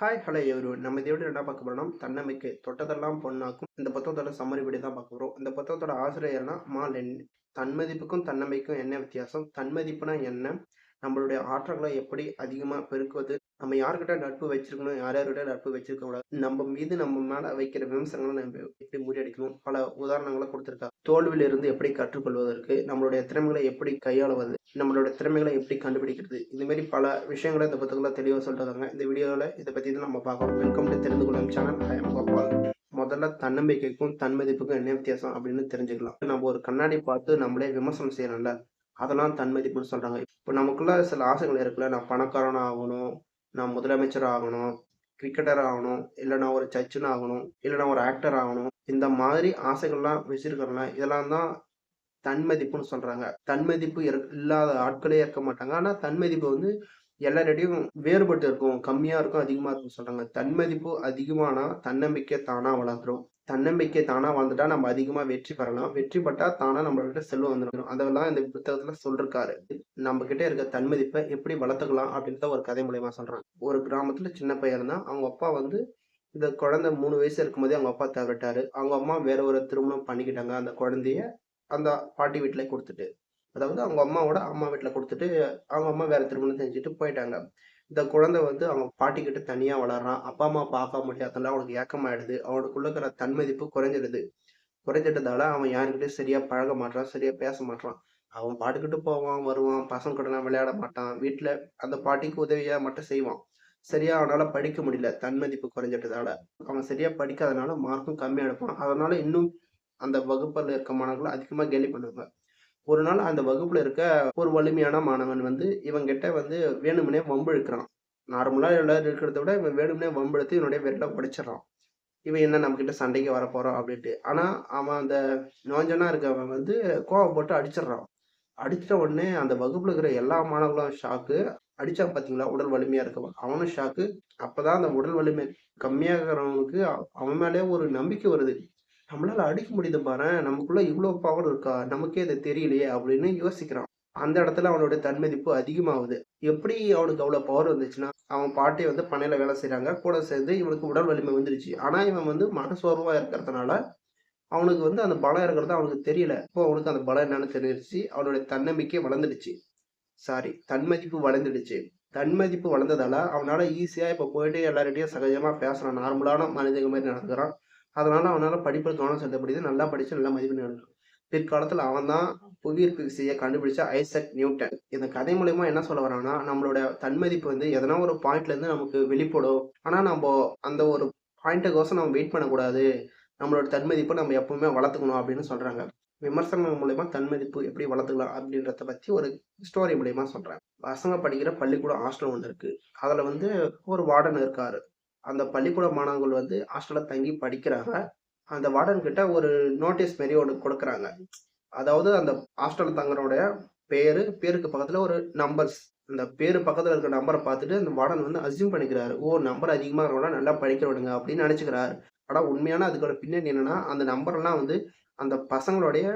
Hi hello எவரு நம்ம இதோட என்ன பார்க்க போறோம்னா தன்னம்பிக்கை தொட்டதெல்லாம் பொண்ணாக்கும். இந்த புத்தகத்தோட சம்மரி படி தான் பார்க்க போகிறோம் இந்த புத்தகத்தோட ஆசிரியர்னா மா லென். தன்மதிப்புக்கும் தன்னம்பிக்கும் என்ன வித்தியாசம்? தன்மதிப்புனா என்ன? நம்மளுடைய ஆற்றல்களை எப்படி அதிகமாக பெருக்குவது? நம்ம யார்கிட்ட நட்பு வச்சிருக்கணும் யார் யார்கிட்ட நட்பு வச்சிருக்க கூடாது? நம்ம மீது நம்ம மேல வைக்கிற விமர்சனங்களை நம்ம எப்படி முறியடிக்கணும்? பல உதாரணங்களை கொடுத்துருக்கா. தோல்வியில இருந்து எப்படி கற்றுக்கொள்வதற்கு நம்மளுடைய திறமைகளை எப்படி கையாளுவது நம்மளோட திறமைகளை எப்படி கண்டுபிடிக்கிறது? இந்த மாதிரி பல விஷயங்களை இந்த புத்தகத்தில் தெளிவாக சொல்றாங்க இந்த வீடியோவில் இதை பற்றி தான் நம்ம பார்க்கணும் வெல்கம் டு தெரிந்து கொள்ளும் சேனல் ஐ எம் கோபால் முதல்ல தன்னம்பிக்கைக்கும் தன்மதிப்புக்கும் என்ன வித்தியாசம் அப்படின்னு தெரிஞ்சுக்கலாம். நம்ம ஒரு கண்ணாடி பார்த்து நம்மளே விமர்சனம் செய்யறோம்ல அதெல்லாம் தன்மதிப்புன்னு சொல்றாங்க. இப்போ நமக்குள்ள சில ஆசைகள் இருக்குல்ல நான் பணக்காரன் ஆகணும் நான் முதலமைச்சர் ஆகணும் கிரிக்கெட்டர் ஆகணும் இல்லை நான் ஒரு சச்சின் ஆகணும் இல்லை நான் ஒரு ஆக்டர் ஆகணும். இந்த மாதிரி ஆசைகள்லாம் வச்சிருக்கிறோம்ல இதெல்லாம் தான் தன்மதிப்புன்னு சொல்கிறாங்க தன்மதிப்பு இல்லாத ஆட்களே இருக்க மாட்டாங்க. ஆனால் தன்மதிப்பு வந்து எல்லாரிடையும் வேறுபட்டு இருக்கும். கம்மியாக இருக்கும் அதிகமாக இருக்கும் சொல்கிறாங்க தன்மதிப்பு அதிகமானால் தன்னம்பிக்கை தானாக வளர்ந்துடும் தன்னம்பிக்கை தானாக வளர்ந்துட்டா நம்ம அதிகமாக வெற்றி பெறலாம். வெற்றி பெற்றா தானாக நம்மள்கிட்ட செல்வம் வந்துடும். அதெல்லாம் இந்த புத்தகத்தில் சொல்லிருக்காரு. நம்ம கிட்டே இருக்க தன்மதிப்பை எப்படி வளர்த்துக்கலாம் அப்படின்றத ஒரு கதை மூலியமா சொல்கிறான் ஒரு கிராமத்தில் சின்ன பையன் தான் அவங்க அப்பா வந்து இந்த குழந்தை மூணு வயசு இருக்கும்போதே அவங்க அப்பா தவறிட்டாரு. அவங்க அம்மா வேற ஒரு திருமணம் பண்ணிக்கிட்டாங்க. அந்த குழந்தைய அந்த பாட்டி வீட்டில் கொடுத்துட்டு அதாவது அவங்க அம்மாவோட அம்மா வீட்டில் கொடுத்துட்டு அவங்க அம்மா வேற திருமணம் செஞ்சுட்டு போயிட்டாங்க. இந்த குழந்தை வந்து அவங்க பாட்டி கிட்ட தனியா வளர்றான். அப்பா அம்மா பார்க்க முடியாதனால அவனுக்கு ஏக்கமாயிடுது. அவனுக்குள்ள இருக்கிற தன்மதிப்பு குறைஞ்சிடுது. குறைஞ்சிட்டதால அவன் யாருக்கிட்டையும் சரியா பழக மாட்டான் சரியா பேச மாட்டான் அவன் பாட்டுக்கிட்டு போவான் வருவான் பசங்க கூட விளையாட மாட்டான். வீட்டுல அந்த பாட்டிக்கு உதவியா மட்டும் செய்வான். சரியா அவனால படிக்க முடியல தன்மதிப்பு குறைஞ்சிட்டதால. அவன் சரியா படிக்காதனால மார்க்கும் கம்மியா எடுப்பான். அதனால இன்னும் அந்த வகுப்பில் இருக்க மாணவர்களை அதிகமாக கேலி பண்ணுவாங்க ஒரு நாள் அந்த வகுப்புல இருக்க ஒரு வலிமையான மாணவன் வந்து இவங்கிட்ட வந்து வேணும்னே வம்பு இழுக்கிறான். நார்மலா எல்லாரும் இருக்கிறத விட இவன் வேணும்னே வம்பெடுத்து இவனுடைய விரல உடைச்சிடறான் இவன் என்ன நம்ம கிட்ட சண்டைக்கு வர அப்படின்ட்டு. ஆனா அவன் அந்த நோஞ்சனா இருக்கவன் வந்து கோவப்பட்டு அடிச்சிடுறான். அடிச்சிட்ட உடனே அந்த வகுப்புல இருக்கிற எல்லா மாணவர்களும் ஷாக்கு அடிச்சான் பாத்தீங்களா? உடல் வலிமையா இருக்கவன். அவனும் ஷாக்கு அப்பதான் அந்த உடல் வலிமை கம்மியாகிறவனுக்கு அவ- அவன் மேலே ஒரு நம்பிக்கை வருது. நம்மளால் அடிக்க முடியுது பாரு நமக்குள்ள இவ்வளோ பவர் இருக்கா? நமக்கே இது தெரியலையே அப்படின்னு யோசிக்கிறான். அந்த இடத்துல அவனுடைய தன்மதிப்பு அதிகமாகுது. எப்படி அவனுக்கு அவ்வளோ பவர் வந்துச்சுன்னா அவன் பாட்டி வந்து பண்ணையில் வேலை செய்கிறாங்க கூட சேர்ந்து இவனுக்கு உடல் வலிமை வந்துருச்சு. ஆனால் இவன் வந்து மனசோர்வாக இருக்கிறதுனால அவனுக்கு வந்து அந்த பலம் இருக்கிறது அவனுக்கு தெரியல. இப்போ அவனுக்கு அந்த பலம் என்னன்னு தெரிஞ்சிருச்சு. அவனுடைய தன்னம்பிக்கை வளர்ந்துடுச்சு. சாரி தன்மதிப்பு வளர்ந்துடுச்சு. தன்மதிப்பு வளர்ந்ததால அவனால ஈஸியாக இப்போ போயிட்டு எல்லார்கிட்டையும் சகஜமாக பேசுகிறான் நார்மலான மனிதங்க மாதிரி நடந்துக்கிறான். அதனால் அவனால் படிப்பில் கவனம் செலுத்தப்படுது. நல்லா படித்து நல்லா மதிப்பெண் எடுக்கிறான் பிற்காலத்தில் அவன் தான் புவியீர்ப்பு விசையை கண்டுபிடிச்ச ஐசக் நியூட்டன். இந்த கதை மூலயமா என்ன சொல்ல வரான்னா நம்மளோட தன்மதிப்பு வந்து எதனா ஒரு பாயிண்ட்லேருந்து நமக்கு வெளிப்படும். ஆனால் நம்ம அந்த ஒரு பாயிண்ட்டுக்கோசம் நம்ம வெயிட் பண்ணக்கூடாது. நம்மளோட தன்மதிப்பை நம்ம எப்பவுமே வளர்த்துக்கணும் அப்படின்னு சொல்கிறாங்க விமர்சனம் மூலயமா தன்மதிப்பு எப்படி வளர்த்துக்கலாம் அப்படின்றத பற்றி ஒரு ஸ்டோரி மூலயமா சொல்கிறேன் பசங்க படிக்கிற பள்ளிக்கூடம் ஹாஸ்டல் ஒன்று இருக்குது அதில் வந்து ஒரு வார்டன் இருக்கார். அந்த பள்ளிக்கூட மாணவர்கள் வந்து ஹாஸ்டலில் தங்கி படிக்கிறாங்க. அந்த வார்டன் கிட்ட ஒரு நோட்டீஸ் மாரி ஒன்று கொடுக்குறாங்க. அதாவது அந்த ஹாஸ்டல் தங்கனுடைய பேர் பேருக்கு பக்கத்தில் ஒரு நம்பர்ஸ் அந்த பேர் பக்கத்தில் இருக்கிற நம்பரை பார்த்துட்டு அந்த வார்டன் வந்து அசியூம் பண்ணிக்கிறாரு. ஓ நம்பர் அதிகமாக இருக்கவங்க நல்லா படிக்கிறவனுங்க அப்படின்னு நினச்சிக்கிறாரு. ஆனால் உண்மையான அதுக்கோட பின்னணி என்னன்னா அந்த நம்பர்லாம் வந்து அந்த பசங்களுடைய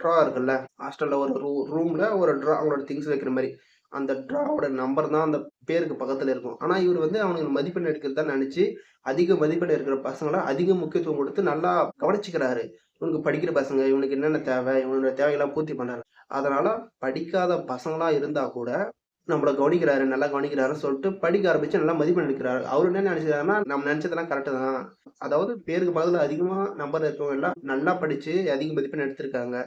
ட்ரா இருக்குல்ல. ஹாஸ்டலில் ஒரு ரூ ரூமில் ஒரு ட்ரா அவங்களோட திங்ஸ் வைக்கிற மாதிரி. அந்த ட்ராவோட நம்பர் தான் அந்த பேருக்கு பக்கத்தில் இருக்கும். ஆனால் இவர் வந்து அவனுக்கு மதிப்பெண் எடுக்கிறதா நினச்சி அதிக மதிப்பெண் இருக்கிற பசங்களை அதிக முக்கியத்துவம் கொடுத்து நல்லா கவனிச்சுக்கிறாரு. இவனுக்கு படிக்கிற பசங்க இவனுக்கு என்னென்ன தேவை இவனோட தேவையெல்லாம் பூர்த்தி பண்ணாரு அதனால் படிக்காத பசங்களாக இருந்தால் கூட நம்மளை கவனிக்கிறாரு நல்லா கவனிக்கிறாருன்னு சொல்லிட்டு படிக்க ஆரம்பிச்சு நல்லா மதிப்பெண் எடுக்கிறாரு. அவர் என்ன நினைச்சாருன்னா நம்ம நினைச்சதெல்லாம் கரெக்டு தான். அதாவது பேருக்கு பதில் அதிகமாக நம்பர் இருக்கவங்க எல்லாம் நல்லா படிச்சு அதிக மதிப்பெண் எடுத்திருக்காங்க.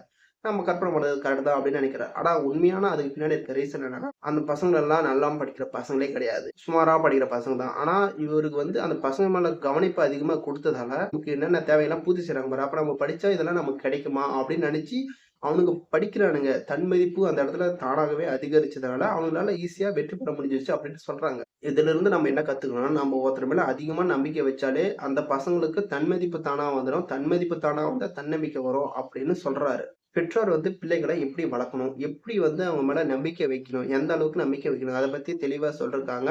நம்ம கற்பனை பண்ணது கரெக்ட் தான் அப்படின்னு நினைக்கிறார் ஆனா உண்மையான அதுக்கு பின்னாடி இருக்க ரீசன் என்னன்னா அந்த பசங்களெல்லாம் நல்லா படிக்கிற பசங்களே கிடையாது. சுமாரா படிக்கிற பசங்க தான். ஆனா இவருக்கு வந்து அந்த பசங்க மேல கவனிப்பு அதிகமா கொடுத்ததால நமக்கு என்னென்ன தேவையெல்லாம் பூர்த்தி செய்கிறாங்க பாரு. அப்ப நம்ம படிச்சா இதெல்லாம் நமக்கு கிடைக்குமா அப்படின்னு நினைச்சு அவனுக்கு படிக்கிறானுங்க. தன்மதிப்பு அந்த இடத்துல தானாகவே அதிகரிச்சதுனால அவங்களால ஈஸியா வெற்றி பெற முடிஞ்சிச்சு அப்படின்னு சொல்றாங்க. இதுல இருந்து நம்ம என்ன கத்துக்கணும்னா நம்ம ஒருத்தர் மேல அதிகமா நம்பிக்கை வச்சாலே அந்த பசங்களுக்கு தன்மதிப்பு தானா வந்துடும் தன்மதிப்பு தானா வந்தா தன்னம்பிக்கை வரும் அப்படின்னு சொல்றாரு. பெற்றோர் வந்து பிள்ளைகளை எப்படி வளர்க்கணும் எப்படி வந்து அவங்க மேல நம்பிக்கை வைக்கணும் எந்த அளவுக்கு நம்பிக்கை வைக்கணும் அதை பத்தி தெளிவா சொல்லியிருக்காங்க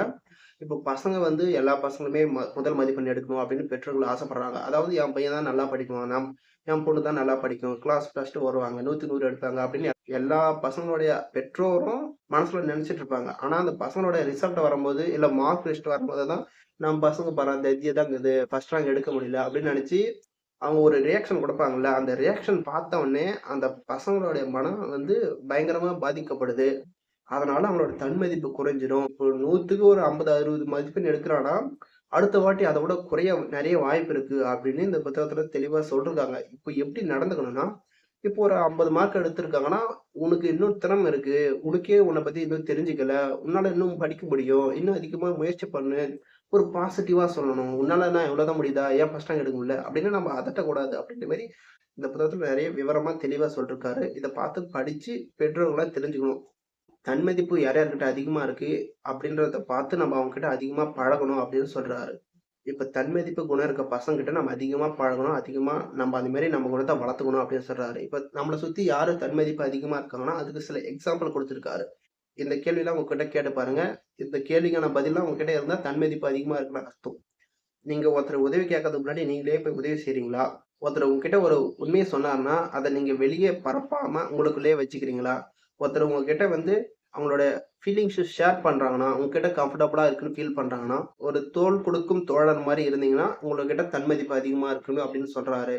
இப்போ பசங்க வந்து எல்லா பசங்களுமே ம- முதல் மதிப்பெண் எடுக்கணும் அப்படின்னு பெற்றோர்கள் ஆசைப்படுறாங்க. அதாவது என் பையன் தான் நல்லா படிக்குவான் நம் என் பொண்ணு தான் நல்லா படிக்கும் கிளாஸ் ஃபர்ஸ்ட் வருவாங்க நூத்தி நூறு எடுப்பாங்க அப்படின்னு எல்லா பசங்களுடைய பெற்றோரும் மனசுல நினைச்சிட்டு இருப்பாங்க. ஆனா அந்த பசங்களோட ரிசல்ட் வரும்போது இல்ல மார்க் லிஸ்ட் வரும்போது தான் நம்ம பசங்க பாரு தான் இருக்குது ஃபர்ஸ்ட் ரேங்க் எடுக்க முடியல அப்படின்னு நினைச்சு அவங்க ஒரு ரியாக்ஷன் கொடுப்பாங்கல்ல அந்த ரியாக்ஷன் பார்த்த உடனே அந்த பசங்களுடைய மனம் வந்து பயங்கரமாக பாதிக்கப்படுது. அதனால அவங்களோட தன்மதிப்பு குறைஞ்சிரும். இப்போ நூற்றுக்கு ஒரு ஐம்பது அறுபது மதிப்பெண் எடுக்கிறான்னா அடுத்த வாட்டி அதை விட குறைய நிறைய வாய்ப்பு இருக்கு அப்படின்னு இந்த புத்தகத்துல தெளிவா சொல்றாங்க. இப்போ எப்படி நடந்துக்கணும்னா இப்போ ஒரு ஐம்பது மார்க் எடுத்திருக்காங்கன்னா உனக்கு இன்னும் திறமை இருக்கு. உனக்கே உன்னை பத்தி இன்னும் தெரிஞ்சுக்கல. உன்னால இன்னும் படிக்க முடியும். இன்னும் அதிகமா முயற்சி பண்ணு. ஒரு பாசிட்டிவா சொல்லணும். உன்னால நான் எவ்வளவுதான் முடியுதா? ஏன் ஃபர்ஸ்ட் ரேங்க் எடுக்க முடியல? அப்படின்னு நம்ம அதட்டக்கூடாது அப்படின்ற மாதிரி இந்த புத்தகத்துல நிறைய விவரமா தெளிவா சொல்லிருக்காரு. இதை பார்த்து படிச்சு பெற்றோர்களா தெரிஞ்சுக்கணும். தன்மதிப்பு யார் யார்கிட்ட அதிகமா இருக்கு? அப்படின்றத பார்த்து நம்ம அவங்க கிட்ட அதிகமா பழகணும் அப்படின்னு சொல்றாரு. இப்போ தன்மதிப்பு குணம் இருக்க பசங்ககிட்ட நம்ம அதிகமாக பழகணும் அதிகமாக நம்ம அந்த மாதிரி நம்ம குணத்தை வளர்த்துக்கணும் அப்படின்னு சொல்கிறாரு இப்போ நம்மளை சுற்றி யார் தன்மதிப்பு அதிகமாக இருக்காங்கன்னா அதுக்கு சில எக்ஸாம்பிள் கொடுத்துருக்காரு. இந்த கேள்வியெலாம் உங்ககிட்ட கேட்டு பாருங்க. இந்த கேள்விக்கான பதிலாம் உங்ககிட்ட இருந்தால் தன்மதிப்பு அதிகமாக இருக்குன்னு அர்த்தம். நீங்கள் ஒருத்தர் உதவி கேட்கறதுக்கு முன்னாடி நீங்களே போய் உதவி செய்கிறீங்களா ஒருத்தர் உங்ககிட்ட ஒரு உண்மையை சொன்னார்னா அதை நீங்கள் வெளியே பரப்பாமல் உங்களுக்குள்ளேயே வச்சுக்கிறீங்களா? ஒருத்தர் உங்ககிட்ட வந்து அவங்களோட ஃபீலிங்ஸ் ஷேர் பண்றாங்கன்னா உங்ககிட்ட கம்ஃபர்டபுளா இருக்குன்னு ஃபீல் பண்றாங்கன்னா ஒரு தோல் கொடுக்கும் தோழன் மாதிரி இருந்தீங்கன்னா உங்ககிட்ட தன்மதிப்பு அதிகமா இருக்கணும் அப்படின்னு சொல்றாரு.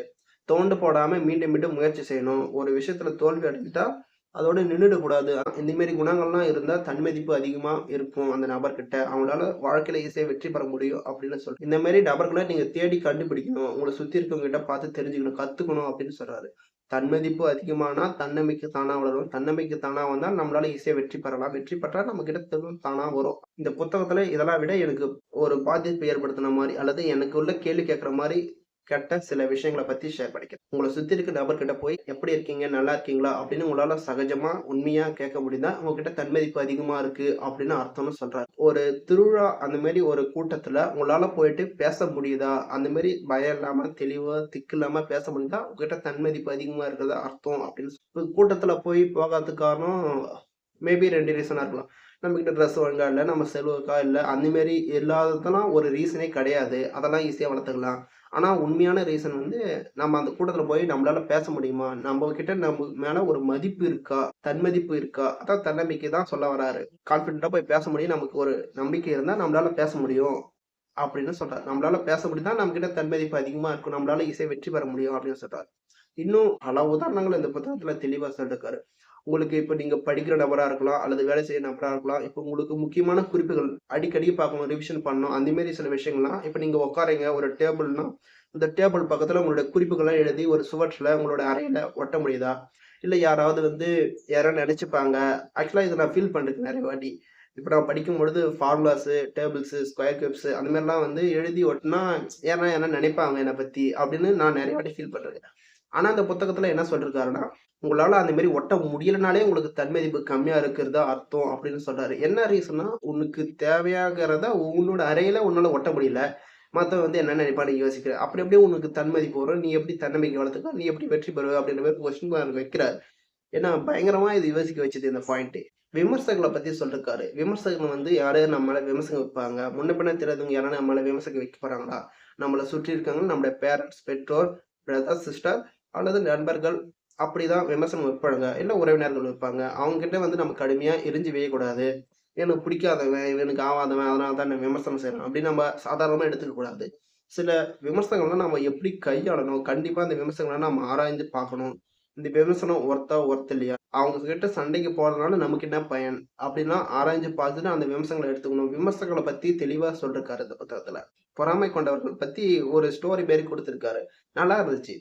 தோண்டு போடாம மீண்டும் மீண்டும் முயற்சி செய்யணும். ஒரு விஷயத்துல தோல்வி அடைஞ்சிட்டா அதோட நின்றுடக்கூடாது இந்தமாரி குணங்கள்லாம் இருந்தா தன்மதிப்பு அதிகமா இருக்கும் அந்த நபர்கிட்ட. அவங்களால வாழ்க்கையில ஈஸியாக வெற்றி பெற முடியும் அப்படின்னு சொல்லி இந்த மாதிரி நபர்களை நீங்க தேடி கண்டுபிடிக்கணும். உங்களை சுத்தி இருக்கவங்க கிட்ட பார்த்து தெரிஞ்சுக்கணும் கத்துக்கணும் அப்படின்னு சொல்றாரு. தன்மதிப்பு அதிகமானால் தன்னம்பிக்கை தானா வளரும். தன்னம்பிக்கை தானா வந்தால் நம்மளால ஈஸியாக வெற்றி பெறலாம். வெற்றி பெற்றால் நம்ம கிட்ட திரும்ப தானா வரும். இந்த புத்தகத்துல இதெல்லாம் விட எனக்கு ஒரு பாதிப்பு ஏற்படுத்தின மாதிரி அல்லது எனக்கு உள்ள கேள்வி கேட்குற மாதிரி கெட்ட சில விஷயங்களை பத்தி ஷேர் பண்ணிக்கிறேன். உங்களை சுத்தி இருக்க நபர்கிட்ட போய் எப்படி இருக்கீங்க? நல்லா இருக்கீங்களா? அப்படின்னு உங்களால சகஜமா உண்மையா கேட்க முடியுதா உங்ககிட்ட தன்மதிப்பு அதிகமா இருக்கு அப்படின்னு அர்த்தம்னு சொல்றாரு. ஒரு திருவிழா அந்த மாதிரி ஒரு கூட்டத்துல உங்களால போயிட்டு பேச முடியுதா? அந்த மாதிரி பயம் இல்லாம தெளிவா திக்கு இல்லாம பேச முடியுதா உங்ககிட்ட தன்மதிப்பு அதிகமா இருக்கிறதா அர்த்தம் அப்படின்னு கூட்டத்தில் கூட்டத்துல போய் போகாததுக்கு காரணம் மேபி ரெண்டு ரீசனா இருக்கலாம். நம்மக்கிட்ட ட்ரெஸ் ஒழுங்கா இல்லை நம்ம செலவுக்கா இல்லை அந்த மாதிரி இல்லாததெல்லாம் ஒரு ரீசனே கிடையாது. அதெல்லாம் ஈஸியாக வளர்த்துக்கலாம். ஆனால் உண்மையான ரீசன் வந்து நம்ம அந்த கூட்டத்தில் போய் நம்மளால பேச முடியுமா? நம்ம கிட்ட நம்ம மேல ஒரு மதிப்பு இருக்கா? தன்மதிப்பு இருக்கா? அதான் தன்னம்பிக்கை தான் சொல்ல வராரு. கான்ஃபிடென்ட்டா போய் பேச முடியும். நமக்கு ஒரு நம்பிக்கை இருந்தால் நம்மளால பேச முடியும். அப்படின்னு சொல்றாரு. நம்மளால பேச முடியும் தான் நம்ம கிட்ட தன்மதிப்பு அதிகமா இருக்கும். நம்மளால இசை வெற்றி பெற முடியும் அப்படின்னு சொல்றாரு. இன்னும் பல உதாரணங்கள் இந்த புத்தகத்துல தெளிவா சொல்லிருக்காரு. உங்களுக்கு இப்போ நீங்கள் படிக்கிற நபராக இருக்கலாம் அல்லது வேலை செய்கிற நபராக இருக்கலாம் இப்போ உங்களுக்கு முக்கியமான குறிப்புகள் அடிக்கடி பார்க்கணும் ரிவிஷன் பண்ணணும் அந்தமாரி சில விஷயங்கள்லாம் இப்போ நீங்கள் உட்காரீங்க ஒரு டேபிள்னா இந்த டேபிள் பக்கத்தில் உங்களோட குறிப்புகள்லாம் எழுதி ஒரு சுவற்றில் உங்களோட அறையில் ஒட்ட முடியுதா? இல்லை யாராவது வந்து யாராவது நினச்சிப்பாங்க ஆக்சுவலாக இதை நான் ஃபீல் பண்ணிருக்கேன் நிறைய வாட்டி. இப்போ நான் படிக்கும் பொழுது ஃபார்முலாஸு டேபிள்ஸு ஸ்கொயர் கியூப்ஸு அந்த மாதிரிலாம் வந்து எழுதி ஒட்டினா யாரா யாரா நினைப்பாங்க என்னை பற்றி அப்படின்னு நான் நிறைய வாட்டி ஃபீல் பண்ணுறேன் ஆனால் அந்த புத்தகத்தில் என்ன சொல்லியிருக்காருன்னா உங்களால் அந்த மாதிரி ஒட்ட முடியலனாலே உங்களுக்கு தன்மதிப்பு கம்மியாக இருக்கிறதா அர்த்தம் அப்படின்னு சொல்கிறாரு என்ன ரீசன்னா உனக்கு தேவையாகிறத உன்னோட அறையில் உன்னால் ஒட்ட முடியல. மற்றவன் வந்து என்ன நினைப்பான்னு யோசிக்கிற. அப்படி எப்படி உனக்கு தன்மதிப்பு வரும்? நீ எப்படி தன்னம்பிக்கை வளர்த்துக்க? நீ எப்படி வெற்றி பெறுவ? அப்படின்ற மாதிரி கொஸ்டின் மார்க் வைக்கிறார். ஏன்னா பயங்கரமா இது யோசிக்க வச்சது இந்த பாயிண்ட் விமர்சகங்களை பத்தி சொல்லிருக்காரு. விமர்சகங்கள் வந்து யாரும் நம்மள விமர்சனம் வைப்பாங்க. முன்ன பின்ன தெரியாதவங்க யாரும் நம்மள விமர்சகம் வைக்க போறாங்களா? நம்மளை சுற்றி இருக்காங்க நம்மளோட பேரண்ட்ஸ் பெற்றோர் பிரதர் சிஸ்டர் அல்லது நண்பர்கள் அப்படிதான் விமர்சனம் வைப்பாங்க. இல்லை உறவினர்கள் வைப்பாங்க. அவங்ககிட்ட வந்து நம்ம கடுமையா எரிஞ்சு வேயக்கூடாது. எனக்கு பிடிக்காதவன் இவனுக்கு ஆவாதவன் அதனால தான் விமர்சனம் செய்யணும் அப்படின்னு நம்ம சாதாரணமா எடுத்துக்க கூடாது. சில விமர்சனங்கள்லாம் நம்ம எப்படி கையாளணும்? கண்டிப்பா அந்த விமர்சனங்களை நம்ம ஆராய்ந்து பார்க்கணும். இந்த விமர்சனம் ஒர்த்தா ஒர்த் இல்லையா? அவங்க கிட்ட சண்டைக்கு போறதுனால நமக்கு என்ன பயன்? அப்படின்னா ஆராய்ஞ்சு பார்த்துட்டு அந்த விமர்சனங்களை எடுத்துக்கணும். விமர்சனங்களை பத்தி தெளிவா சொல்லிருக்காரு இந்த புத்தகத்துல. பொறாமை கொண்டவர்கள் பத்தி ஒரு ஸ்டோரி மாரி கொடுத்துருக்காரு. நல்லா இருந்துச்சு.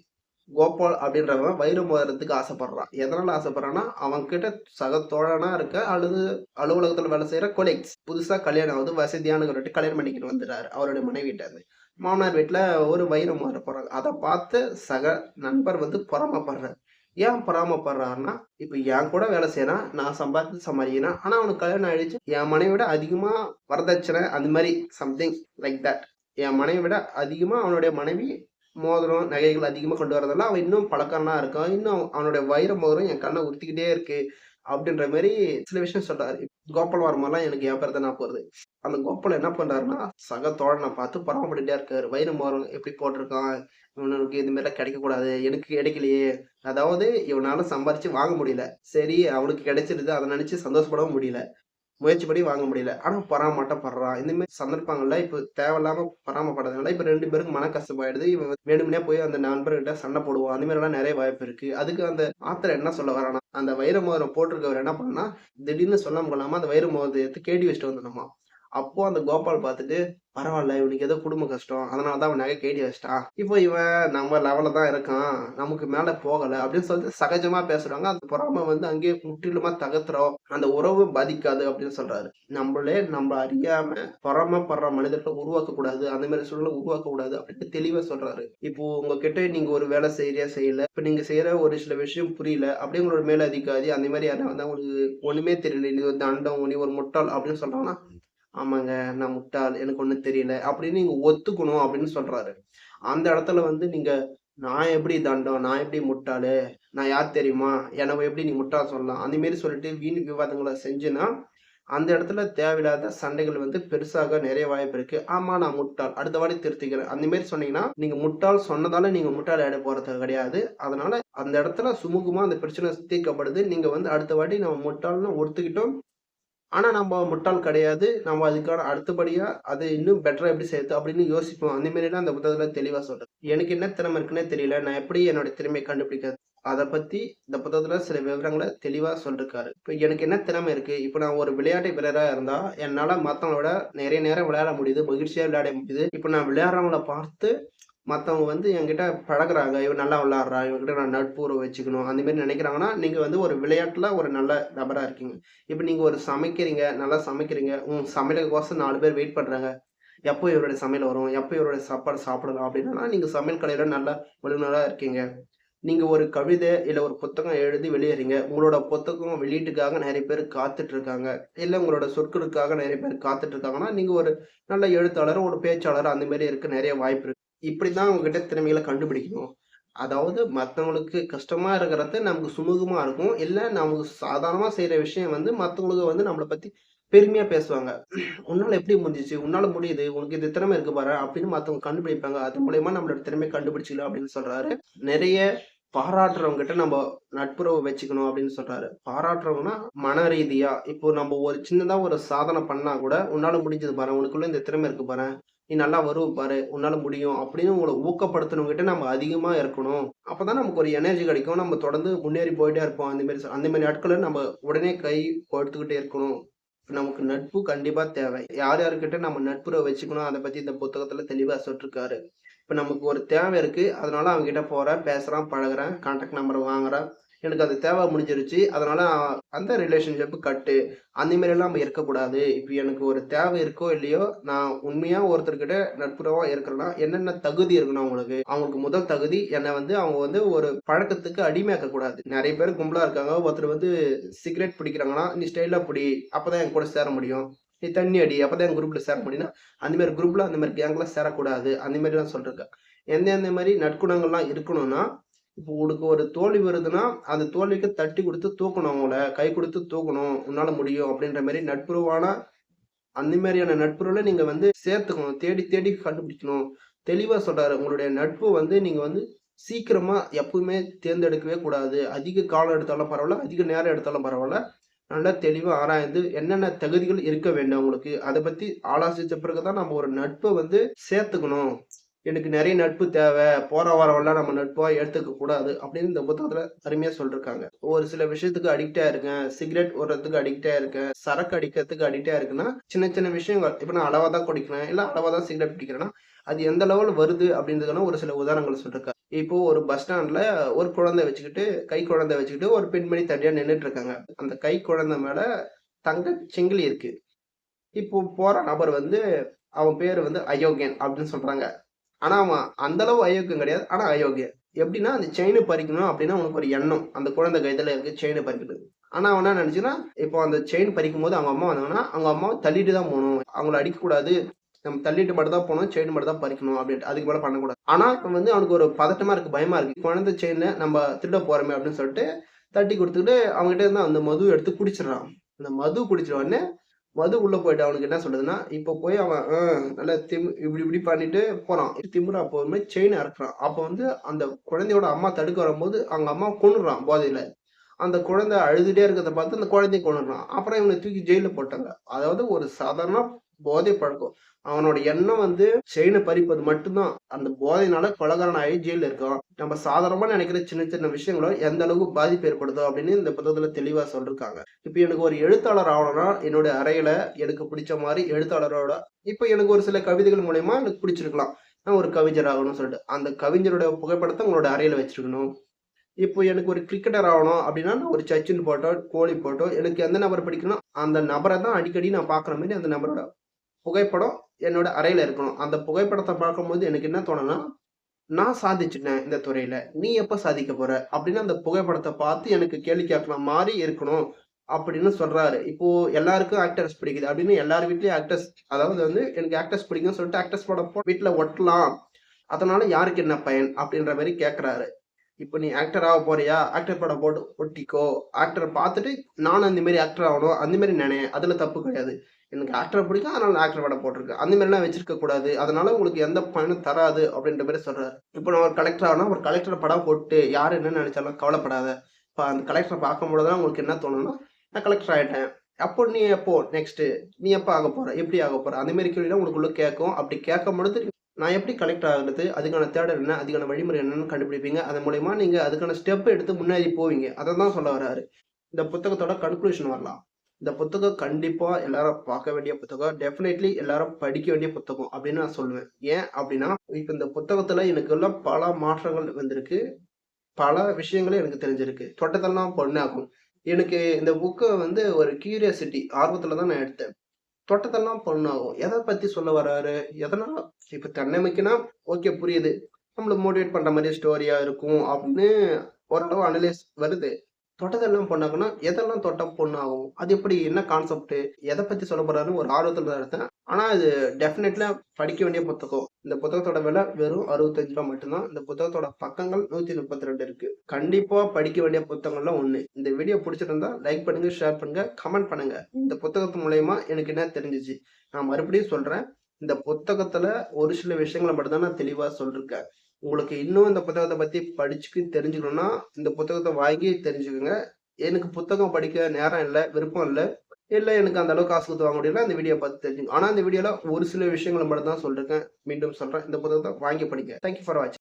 கோபால் அப்படின்றவன் வயிறு மோதுறதுக்கு ஆசைப்படுறான். எதனால ஆசைப்படுறான்னா அவன் கிட்ட சக தோழனா இருக்க அல்லது அலுவலகத்துல வேலை செய்யற கொலீக்ஸ் புதுசா கல்யாணம் ஆகுது வசதியான கல்யாணம் பண்ணிக்கிட்டு வந்துடுறாரு அவருடைய மனைவிட்டது மாமனார் வீட்டுல ஒரு வயிறு மாற போறாங்க அதை பார்த்து சக நண்பர் வந்து பொறாமப்படுறாரு. ஏன் பொறாமப்படுறாருன்னா இப்ப என் கூட வேலை செய்யறான் நான் சம்பாதித்து சம்பாதிக்கிறேன் ஆனா அவனுக்கு கல்யாணம் ஆயிடுச்சு. என் மனைவிட அதிகமா வரதட்சணை அந்த மாதிரி சம்திங் லைக் தட் என் மனைவி விட அதிகமா அவனுடைய மனைவி மோதிரம் நகைகள் அதிகமாக கொண்டு வரதெல்லாம் அவன் இன்னும் பழக்கம்லாம் இருக்கான். இன்னும் அவனுடைய வைர மோதிரம் என் கண்ணை உறுத்திக்கிட்டே இருக்கு அப்படின்ற மாதிரி சில விஷயம் சொல்றாரு. கோபால் வர்மாலாம் எனக்கு வியாபாரத்தை நான் போறது அந்த கோபால் என்ன பண்றாருன்னா சக தோழனை பார்த்து பராமரிட்டே இருக்காரு. வைர மோதிரம் எப்படி போட்டிருக்கான்? இவனுக்கு இது மாதிரிலாம் கிடைக்கக்கூடாது. எனக்கு கிடைக்கலையே. அதாவது இவனால சம்பாரிச்சு வாங்க முடியல. சரி அவனுக்கு கிடைச்சிருது. அதை நினைச்சு சந்தோஷப்படவும் முடியல. முயற்சி படி வாங்க முடியல. ஆனா பராமட்டப்படுறான் இந்த மாதிரி சந்தர்ப்பங்கள்ல இப்ப தேவையில்லாம பராமப்படுறதுனால இப்ப ரெண்டு பேருக்கு மன கஷ்டமாயிடுது இவன் வேணும்னே போய் அந்த நண்பர்கிட்ட சண்டை போடுவான் அந்த மாதிரி எல்லாம் நிறைய வாய்ப்பு இருக்கு. அதுக்கு அந்த ஆத்தர் என்ன சொல்ல வரானா அந்த வைர மோதிரம் போட்டிருக்கவர் என்ன பண்ணா திடீர்னு சொல்லாம கொள்ளாம அந்த வைர மோதிரத்தை கேட்டி வச்சுட்டு வந்துடணுமா? அப்போ அந்த கோபால் பார்த்துட்டு பரவாயில்ல இவனுக்கு ஏதோ குடும்ப கஷ்டம். அதனால தான் அவன் நகை கேடி வச்சிட்டான். இப்போ இவன் நம்ம லெவலில் தான் இருக்கான். நமக்கு மேலே போகலை அப்படின்னு சொல்லிட்டு சகஜமாக பேசுகிறாங்க அந்த பொறாமை வந்து அங்கேயே முற்றிலுமா தகர்த்துறோம் அந்த உறவு பாதிக்காது அப்படின்னு சொல்கிறாரு நம்மளே நம்ம அறியாமல் பொறாமப்படுற மனிதர்களை உருவாக்கக்கூடாது. அந்த மாதிரி சூழலை உருவாக்கக்கூடாது அப்படின்ட்டு அப்படின்னு சொல்கிறாரு சொல்றாரு. இப்போ உங்ககிட்ட நீங்கள் ஒரு வேலை செய்கிறியா செய்யலை. இப்போ நீங்கள் செய்கிற ஒரு சில விஷயம் புரியல. அப்படியே உங்களோட மேலே அதிகாரி அந்த மாதிரி யாரும் வந்து உங்களுக்கு ஒன்றுமே தெரியல. நீ ஒரு தண்டம் நீ ஒரு முட்டாள் அப்படின்னு சொல்கிறாங்கன்னா ஆமாங்க நான் முட்டாள் எனக்கு ஒன்றும் தெரியல அப்படின்னு நீங்கள் ஒத்துக்கணும் அப்படின்னு சொல்கிறாரு அந்த இடத்துல வந்து நீங்கள் நான் எப்படி தண்டம் நான் எப்படி முட்டாளு நான் யார் தெரியுமா எனக்கு எப்படி நீ முட்டாள் சொல்லலாம் அந்தமாரி சொல்லிட்டு வீண் விவாதங்களை செஞ்சுன்னா அந்த இடத்துல தேவையில்லாத சண்டைகள் வந்து பெருசாக நிறைய வாய்ப்பு இருக்கு. ஆமா நான் முட்டாள் அடுத்த வாட்டி திருத்திக்கிறேன். அந்த மாதிரி சொன்னீங்கன்னா நீங்க முட்டாள் சொன்னதால நீங்க முட்டாள் ஆட போறது கிடையாது. அதனால அந்த இடத்துல சுமூகமா அந்த பிரச்சனை தீர்க்கப்படுது. நீங்க வந்து அடுத்த வாட்டி நம்ம முட்டாள்னு ஒத்துக்கிட்டோம் ஆனால் நம்ம முட்டாள் கிடையாது. நம்ம அதுக்கான அடுத்தபடியாக அதை இன்னும் பெட்டராக எப்படி செய்யுது அப்படின்னு யோசிப்போம். அந்த மாதிரிலாம் அந்த புத்தகத்தில் தெளிவாக சொல்றேன் எனக்கு என்ன திறமை இருக்குன்னே தெரியல. நான் எப்படி என்னோட திறமையை கண்டுபிடிக்கிறது? அதை பற்றி இந்த புத்தகத்தில் சில விவரங்களை தெளிவாக சொல்லிருக்காரு. இப்போ எனக்கு என்ன திறமை இருக்குது இப்போ நான் ஒரு விளையாட்டு வீரராக இருந்தால் என்னால் மற்றவங்களோட விட நிறைய நேரம் விளையாட முடியுது. மகிழ்ச்சியாக விளையாட முடியுது. இப்போ நான் விளையாடுறவங்கள பார்த்து மற்றவங்க வந்து என்கிட்ட பழகுறாங்க இவன் நல்லா விளாட்றா இவன்கிட்ட நான் நட்புறவு வச்சுக்கணும் அந்த மாதிரி நினைக்கிறாங்கன்னா நீங்கள் வந்து ஒரு விளையாட்டில் ஒரு நல்ல நபராக இருக்கீங்க. இப்போ நீங்கள் ஒரு சமைக்கிறீங்க நல்லா சமைக்கிறீங்க உன் சமையலுக்கோசம் நாலு பேர் வெயிட் பண்ணுறாங்க எப்போ இவருடைய சமையல் வரும்? எப்போ இவருடைய சாப்பாடு சாப்பிடலாம் அப்படின்னா நீங்கள் சமையல் கடையில் நல்லா வல்லுநராக இருக்கீங்க. நீங்கள் ஒரு கவிதை இல்லை ஒரு புத்தகம் எழுதி வெளியேறீங்க. உங்களோட புத்தகம் வெளியீட்டுக்காக நிறைய பேர் காத்துட்ருக்காங்க. இல்லை உங்களோட சொற்களுக்காக நிறைய பேர் காத்துட்ருக்காங்கன்னா நீங்கள் ஒரு நல்ல எழுத்தாளர் ஒரு பேச்சாளர் அந்தமாரி இருக்க நிறைய வாய்ப்பு இப்படி இப்படிதான் அவங்ககிட்ட திறமைகளை கண்டுபிடிக்கணும். அதாவது மற்றவங்களுக்கு கஷ்டமா இருக்கிறத நமக்கு சுமூகமா இருக்கும். இல்லை நமக்கு சாதாரணமா செய்யற விஷயம் வந்து மற்றவங்களுக்கு வந்து நம்மளை பத்தி பெருமையா பேசுவாங்க. உன்னால எப்படி முடிஞ்சிச்சு? உன்னால முடியுது. உனக்கு இது திறமை இருக்கு பாரு அப்படின்னு மற்றவங்க கண்டுபிடிப்பாங்க. அது மூலயமா நம்மளோட திறமை கண்டுபிடிச்சிக்கலாம் அப்படின்னு சொல்றாரு. நிறைய பாராட்டுறவங்க கிட்ட நம்ம நட்புறவு வச்சுக்கணும் அப்படின்னு சொல்றாரு. பாராட்டுறவங்கன்னா மன ரீதியா இப்போ நம்ம ஒரு சின்னதா ஒரு சாதனை பண்ணா கூட உன்னால முடிஞ்சது பாரு. உனக்குள்ள இந்த திறமை இருக்கு பாரு. நீ நல்லா வருவ பாரு உன்னால முடியும் அப்படின்னு உங்களை ஊக்கப்படுத்தணுங்கிட்ட நம்ம அதிகமா இருக்கணும். அப்பதான் நமக்கு ஒரு எனர்ஜி கிடைக்கும். நம்ம தொடர்ந்து முன்னேறி போயிட்டே இருப்போம். அந்த மாதிரி அந்த மாதிரி ஆட்களை நம்ம உடனே கை கொடுத்துக்கிட்டே இருக்கணும். நமக்கு நட்பு கண்டிப்பா தேவை. யார் யாருக்கிட்ட நம்ம நட்புறவை வச்சுக்கணும் அதை பத்தி இந்த புத்தகத்துல தெளிவா சொல்லிருக்காரு. இப்ப நமக்கு ஒரு தேவை இருக்கு. அதனால அவங்க கிட்ட போறேன் பேசுறான் பழகுறேன். கான்டாக்ட் நம்பர் வாங்குறேன். எனக்கு அது தேவை முடிஞ்சிருச்சு. அதனால அந்த ரிலேஷன்ஷிப்பு கட்டு. அந்த மாதிரி நம்ம இருக்கக்கூடாது இப்போ எனக்கு ஒரு தேவை இருக்கோ இல்லையோ நான் உண்மையாக ஒருத்தர்கிட்ட நட்புறவா இருக்கிறேன்னா என்னென்ன தகுதி இருக்கணும் அவங்களுக்கு? அவங்களுக்கு முதல் தகுதி என்னை வந்து அவங்க வந்து ஒரு பழக்கத்துக்கு அடிமையாக்க கூடாது நிறைய பேர் கும்பலாக இருக்காங்க. ஒருத்தர் வந்து சிகரெட் பிடிக்கிறாங்கன்னா நீ ஸ்டைலாக பிடி. அப்பதான் என் கூட சேர முடியும். நீ தண்ணி அடி. அப்பதான் என் குரூப்ல சேர முடியும்னா அந்தமாரி குரூப்பில் குரூப்ல அந்த மாதிரி கேங்கெல்லாம் சேரக்கூடாது. அந்த மாதிரி தான் சொல்றேன் எந்த எந்த மாதிரி நற்குணங்கள்லாம் இருக்கணும்னா இப்போ உனக்கு ஒரு தோல்வி வருதுன்னா அந்த தோல்விக்கு தட்டி கொடுத்து தூக்கணும் அவங்கள கை கொடுத்து தூக்கணும் உன்னால முடியும் அப்படின்ற மாதிரி நட்புறவான அந்த மாதிரியான நட்புறவுல நீங்க வந்து சேர்த்துக்கணும் தேடி தேடி கண்டுபிடிக்கணும். தெளிவா சொல்றாரு உங்களுடைய நட்பு வந்து நீங்க வந்து சீக்கிரமா எப்பவுமே தேர்ந்தெடுக்கவே கூடாது. அதிக காலம் எடுத்தாலும் பரவாயில்ல அதிக நேரம் எடுத்தாலும் பரவாயில்ல. நல்லா தெளிவாக ஆராய்ந்து என்னென்ன தகுதிகள் இருக்க வேண்டும் உங்களுக்கு? அதை பத்தி ஆலோசிச்ச பிறகுதான் நம்ம ஒரு நட்பை வந்து சேர்த்துக்கணும். எனக்கு நிறைய நட்பு தேவை போற வரவெல்லாம் நம்ம நட்பா எடுத்துக்க கூடாது அப்படின்னு இந்த புத்தகத்துல அருமையா சொல்லிருக்காங்க. ஒரு சில விஷயத்துக்கு அடிக்டா இருக்கேன் சிகரெட் ஓடுறதுக்கு அடிக்டா இருக்கேன் சரக்கு அடிக்கிறதுக்கு அடிக்டா இருக்குன்னா சின்ன சின்ன விஷயங்கள் இப்ப நான் அளவா தான் குடிக்கிறேன் இல்ல அளவா தான் சிகரெட் பிடிக்கிறேன்னா அது எந்த லெவல் வருது அப்படின்றதுக்கான ஒரு சில உதாரணங்கள் சொல்லிருக்காங்க. இப்போ ஒரு பஸ் ஸ்டாண்ட்ல ஒரு குழந்தை வச்சுக்கிட்டு கை குழந்தை வச்சுக்கிட்டு ஒரு பெண்மணி தனியா நின்றுட்டு இருக்காங்க. அந்த கை குழந்தை மேல தங்க செங்கிலி இருக்கு. இப்போ போற நபர் வந்து அவன் பேர் வந்து அயோக்கியன் அப்படின்னு சொல்றாங்க. ஆனால் அவன் அந்த அளவு அயோக்கியம் கிடையாது. ஆனால் அயோக்கியம். எப்படின்னா அந்த செயினை பறிக்கணும் அப்படின்னா அவனுக்கு ஒரு எண்ணம். அந்த குழந்தை கைதில் இருக்கு செயினை பறிக்கிறது. ஆனால் அவன் என்ன நினச்சுன்னா இப்போ அந்த செயின் பறிக்கும் போது அவங்க அம்மா வந்தாங்கன்னா அவங்க அம்மாவை தள்ளிட்டு தான் போகணும். அவங்கள அடிக்கக்கூடாது. நம்ம தள்ளிட்டு மட்டும் தான் போகணும் செயின் மட்டும் தான் பறிக்கணும் அப்படின்ட்டு. அதுக்கு மேலே பண்ணக்கூடாது. ஆனால் இப்போ வந்து அவனுக்கு ஒரு பதட்டமாக இருக்குது பயமாக இருக்குது குழந்தை செயினை நம்ம திருட போகிறோமே அப்படின்னு சொல்லிட்டு தட்டி கொடுத்துக்கிட்டு அவங்ககிட்ட இருந்து அந்த மது எடுத்து குடிச்சிடறான். அந்த மது குடிச்சிட உடனே மது உள்ள போயிட்டு அவனுக்கு என்ன சொல்றதுன்னா இப்போ போய் அவன் நல்லா திம் இப்படி இப்படி பண்ணிட்டு போறான். திமுறா அப்போ செயின் அறுக்குறான் அப்போ வந்து அந்த குழந்தையோட அம்மா தடுக்க வரும்போது அவங்க அம்மா கொண்டுறான் போதையில. அந்த குழந்தை அழுதுட்டே இருக்கிறத பார்த்து அந்த குழந்தைய கொண்டுறான் அப்புறம் இவனை தூக்கி ஜெயில போட்டாங்க. அதாவது ஒரு சாதாரண போதை பழக்கம். அவனோட எண்ணம் வந்து செயினை பறிப்பது மட்டும்தான். அந்த போதையினால கொலகாரன் ஆகி ஜெயில இருக்கான். நம்ம சாதாரணமாக நினைக்கிற சின்ன சின்ன விஷயங்களும் எந்த அளவுக்கு பாதிப்பு ஏற்படுதோ அப்படின்னு இந்த புத்தகத்தில் தெளிவாக சொல்லியிருக்காங்க இப்போ எனக்கு ஒரு எழுத்தாளர் ஆகணும்னா என்னோட அறையில் எனக்கு பிடிச்ச மாதிரி எழுத்தாளரோட இப்போ எனக்கு ஒரு சில கவிதைகள் மூலயமா எனக்கு பிடிச்சிருக்கலாம். நான் ஒரு கவிஞர் ஆகணும்னு சொல்லிட்டு அந்த கவிஞரோட புகைப்படத்தை உங்களோட அறையில் வச்சிருக்கணும். இப்போ எனக்கு ஒரு கிரிக்கெட்டர் ஆகணும் அப்படின்னா நான் ஒரு சச்சின் போட்டோ கோலி போட்டோ எனக்கு எந்த நபர் பிடிக்கணும் அந்த நபரை தான் அடிக்கடி நான் பார்க்குற மாதிரி அந்த நபரோட புகைப்படம் என்னோட அறையில் இருக்கணும். அந்த புகைப்படத்தை பார்க்கும்போது எனக்கு என்ன தோணுன்னா நான் சாதிச்சிட்டேன் இந்த துறையில. நீ எப்ப சாதிக்க போற? அப்படின்னு அந்த புகைப்படத்தை பார்த்து எனக்கு கேள்வி கேட்கற மாதிரி இருக்கணும் அப்படின்னு சொல்றாரு. இப்போ எல்லாருக்கும் ஆக்டர்ஸ் பிடிக்குது. அப்படின்னு எல்லார் வீட்லயும் ஆக்டர்ஸ் அதாவது வந்து எனக்கு ஆக்டர்ஸ் பிடிக்கும்னு சொல்லிட்டு ஆக்டர்ஸ் படம் வீட்டுல ஒட்டலாம். அதனால யாருக்கு என்ன பயன்? அப்படின்ற மாதிரி கேட்குறாரு. இப்போ நீ ஆக்டர் ஆக போறியா? ஆக்டர் படம் போட்டு ஒட்டிக்கோ. ஆக்டர் பார்த்துட்டு நானும் அந்த மாதிரி ஆக்டர் ஆகணும். அந்த மாதிரி நினை அதுல தப்பு கிடையாது. எனக்கு ஆக்டரை பிடிக்கும். அதனால ஆக்டர் படம் போட்டிருக்கேன். அந்த மாதிரிலாம் வச்சிருக்க கூடாது. அதனால உங்களுக்கு எந்த பயனும் தராது அப்படின்ற மாதிரி சொல்கிறாரு இப்போ நான் ஒரு கலெக்டர் ஆனால் ஒரு கலெக்டர் படம் போட்டு யார் என்ன நினைச்சாலும் கவலைப்படாத. இப்போ அந்த கலெக்டரை பார்க்கும்போது தான் உங்களுக்கு என்ன தோணும்னா நான் கலெக்டர் ஆகிட்டேன் அப்போ நீ எப்போ நெக்ஸ்ட்டு நீ எப்போ ஆக போகிற எப்படி ஆக போகிற அந்த மாதிரி கேள்விலாம் உங்களுக்குள்ள கேட்கும். அப்படி கேட்கும் பொழுது நான் எப்படி கலெக்டர் ஆகுறது? அதுக்கான தேடல் என்ன? அதுக்கான வழிமுறை என்னன்னு கண்டுபிடிப்பீங்க. அதன் மூலயமா நீங்கள் அதுக்கான ஸ்டெப் எடுத்து முன்னாடி போவீங்க. அதை தான் சொல்ல வர்றாரு. இந்த புத்தகத்தோட கன்க்ளூஷன் வரலாம். இந்த புத்தகம் கண்டிப்பா எல்லாரும் பார்க்க வேண்டிய புத்தகம். டெஃபினெட்லி எல்லாரும் படிக்க வேண்டிய புத்தகம் அப்படின்னு நான் சொல்லுவேன். ஏன் அப்படின்னா இப்ப இந்த புத்தகத்துல எனக்குள்ள பல மாற்றங்கள் வந்திருக்கு. பல விஷயங்களும் எனக்கு தெரிஞ்சிருக்கு. தொட்டத்தெல்லாம் பொண்ணாகும் எனக்கு இந்த புக்கை வந்து ஒரு கியூரியாசிட்டி ஆர்வத்துல தான் நான் எடுத்தேன். தொட்டத்தெல்லாம் பொண்ணாகும் எதை பத்தி சொல்ல வராரு? எதனால் இப்ப தன்னமைக்குன்னா ஓகே புரியுது. நம்மள மோட்டிவேட் பண்ற மாதிரி ஸ்டோரியா இருக்கும் அப்படின்னு ஓரளவு அனலைஸ் வருது. தொட்டதெல்லாம் பண்ணாங்கன்னா எதெல்லாம் தொட்ட பொண்ணாகும்? அது எப்படி என்ன கான்செப்ட் எதை பத்தி சொல்ல போறாருன்னு ஒரு ஆர்வத்தில் தான் எடுத்தேன். ஆனா இது டெஃபினெட்லா படிக்க வேண்டிய புத்தகம். இந்த புத்தகத்தோட விலை வெறும் அறுபத்தஞ்சு ரூபா மட்டும்தான். இந்த புத்தகத்தோட பக்கங்கள் நூத்தி முப்பத்தி ரெண்டு இருக்கு. கண்டிப்பா படிக்க வேண்டிய புத்தகங்கள்ல ஒண்ணு. இந்த வீடியோ பிடிச்சிருந்தா லைக் பண்ணுங்க ஷேர் பண்ணுங்க கமெண்ட் பண்ணுங்க. இந்த புத்தகத்து மூலயமா எனக்கு என்ன தெரிஞ்சிச்சு? நான் மறுபடியும் சொல்றேன். இந்த புத்தகத்துல ஒரு சில விஷயங்களை மட்டும்தான் நான் தெளிவா சொல்லிருக்கேன். உங்களுக்கு இன்னும் இந்த புத்தகத்தை பத்தி படிச்சுக்கு தெரிஞ்சுக்கணும்னா இந்த புத்தகத்தை வாங்கி தெரிஞ்சுக்கோங்க. எனக்கு புத்தகம் படிக்க நேரம் இல்லை விருப்பம் இல்லை. இல்லை எனக்கு அந்த அளவுக்கு காசு கொடுத்து வாங்க முடியல அந்த வீடியோ பார்த்து தெரிஞ்சுங்க ஆனால் இந்த வீடியோல ஒரு சில விஷயங்களை மட்டும் தான் சொல்லியிருக்கேன் மீண்டும் சொல்றேன். இந்த புத்தகத்தை வாங்கி படிக்க தேங்க்யூ ஃபார் வாட்சிங்